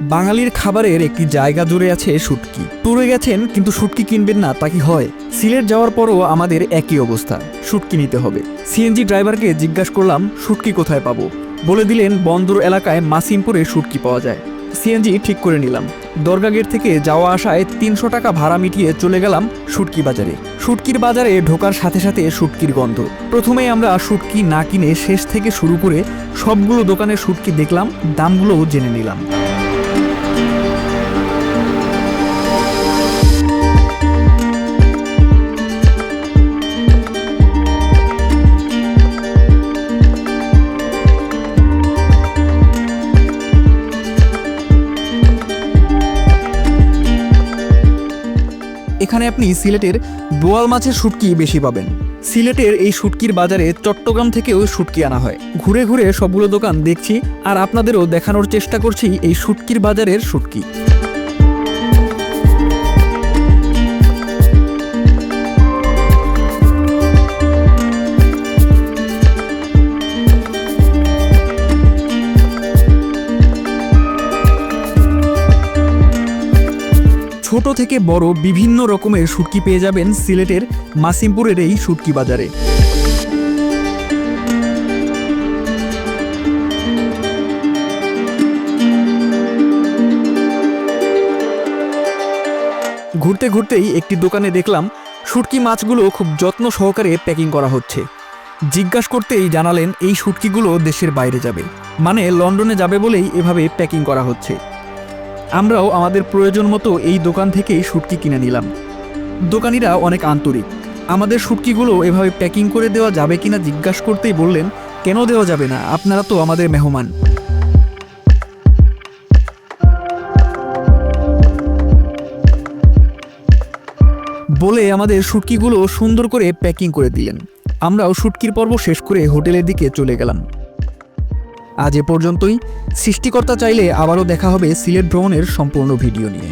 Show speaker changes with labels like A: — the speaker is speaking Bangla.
A: বাঙালির খাবারের একটি জায়গা জুড়ে আছে শুটকি। ট্যুরে গেছেন, কিন্তু শুটকি কিনবেন না, তা কি হয়? সিলেট যাওয়ার পরও আমাদের একই অবস্থা, শুটকি নিতে হবে। সিএনজি ড্রাইভারকে জিজ্ঞাসা করলাম, শুটকি কোথায় পাবো? বলে দিলেন, বন্দর এলাকায় মাসিমপুরে শুটকি পাওয়া যায়। সিএনজি ঠিক করে নিলাম। দরগা গেট থেকে যাওয়া আসায় তিনশো টাকা ভাড়া মিটিয়ে চলে গেলাম শুটকি বাজারে। শুটকির বাজারে ঢোকার সাথে সাথে শুটকির গন্ধ। প্রথমেই আমরা শুটকি না কিনে শেষ থেকে শুরু করে সবগুলো দোকানের শুটকি দেখলাম, দামগুলোও জেনে নিলাম। এখানে আপনি সিলেটের বোয়াল মাছের শুটকি বেশি পাবেন। সিলেটের এই শুটকির বাজারে চট্টগ্রাম থেকেও শুটকি আনা হয়। ঘুরে ঘুরে সবগুলো দোকান দেখছি আর আপনাদেরও দেখানোর চেষ্টা করছি এই শুটকির বাজারের শুটকি। ছোট থেকে বড় বিভিন্ন রকমের শুটকি পেয়ে যাবেন সিলেটের মাসিমপুরের এই শুটকি বাজারে। ঘুরতে ঘুরতেই একটি দোকানে দেখলাম শুটকি মাছগুলো খুব যত্ন সহকারে প্যাকিং করা হচ্ছে। জিজ্ঞাস করতেই জানালেন এই শুটকিগুলো দেশের বাইরে যাবে মানে লন্ডনে যাবে বলেই এভাবে প্যাকিং করা হচ্ছে। আমরাও আমাদের প্রয়োজন মতো এই দোকান থেকেই শুটকি কিনে নিলাম। দোকানিরা অনেক আন্তরিক। আমাদের শুটকিগুলো এভাবে প্যাকিং করে দেওয়া যাবে কিনা জিজ্ঞাসা করতেই বললেন, কেন দেওয়া যাবে না? আপনারা তো আমাদের মেহমান। বলে আমাদের শুটকিগুলো সুন্দর করে প্যাকিং করে দিলেন। আমরাও শুটকির পর্ব শেষ করে হোটেলের দিকে চলে গেলাম। আজ এ পর্যন্তই। সৃষ্টিকর্তা চাইলে আবারও দেখা হবে সিলেট ভ্রমণের সম্পূর্ণ ভিডিও নিয়ে।